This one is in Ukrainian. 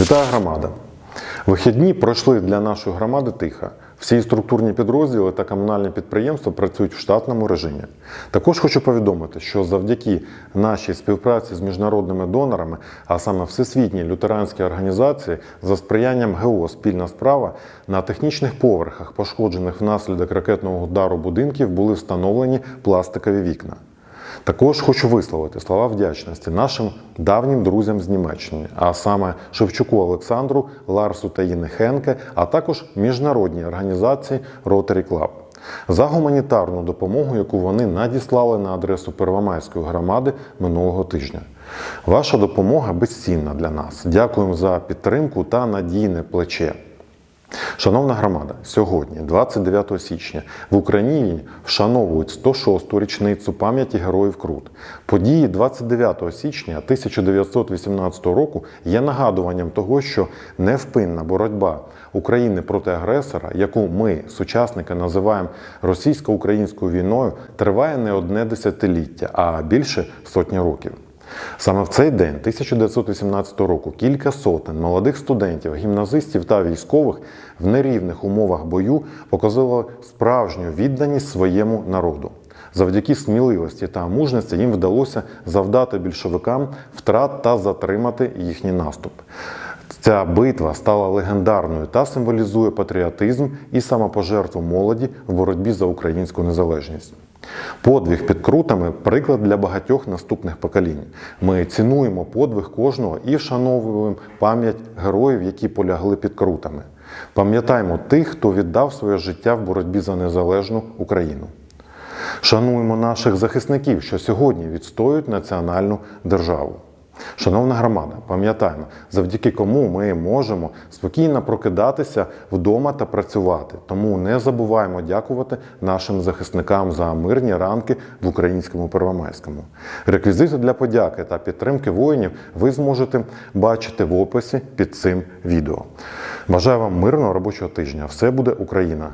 Вітаю громада! Вихідні пройшли для нашої громади тихо. Всі структурні підрозділи та комунальні підприємства працюють в штатному режимі. Також хочу повідомити, що завдяки нашій співпраці з міжнародними донорами, а саме Всесвітній лютеранській організації, за сприянням ГО Спільна справа на технічних поверхах, пошкоджених внаслідок ракетного удару будинків, були встановлені пластикові вікна. Також хочу висловити слова вдячності нашим давнім друзям з Німеччини, а саме Шевчуку Олександру, Ларсу та Їни а також міжнародній організації Rotary Club за гуманітарну допомогу, яку вони надіслали на адресу Первомайської громади минулого тижня. Ваша допомога безцінна для нас. Дякуємо за підтримку та надійне плече. Шановна громада, сьогодні, 29 січня, в Україні вшановують 106-ту річницю пам'яті героїв Крут. Події 29 січня 1918 року є нагадуванням того, що невпинна боротьба України проти агресора, яку ми, сучасники, називаємо російсько-українською війною, триває не одне десятиліття, а більше сотні років. Саме в цей день, 1918 року, кілька сотень молодих студентів, гімназистів та військових в нерівних умовах бою показали справжню відданість своєму народу. Завдяки сміливості та мужності їм вдалося завдати більшовикам втрат та затримати їхній наступ. Ця битва стала легендарною та символізує патріотизм і самопожертву молоді в боротьбі за українську незалежність. Подвиг під крутами приклад для багатьох наступних поколінь. Ми цінуємо подвиг кожного і вшановуємо пам'ять героїв, які полягли під крутами. Пам'ятаємо тих, хто віддав своє життя в боротьбі за незалежну Україну. Шануємо наших захисників, що сьогодні відстоюють національну державу. Шановна громада, пам'ятаємо, завдяки кому ми можемо спокійно прокидатися вдома та працювати. Тому не забуваємо дякувати нашим захисникам за мирні ранки в українському Первомайському. Реквізити для подяки та підтримки воїнів ви зможете бачити в описі під цим відео. Бажаю вам мирного робочого тижня. Все буде Україна!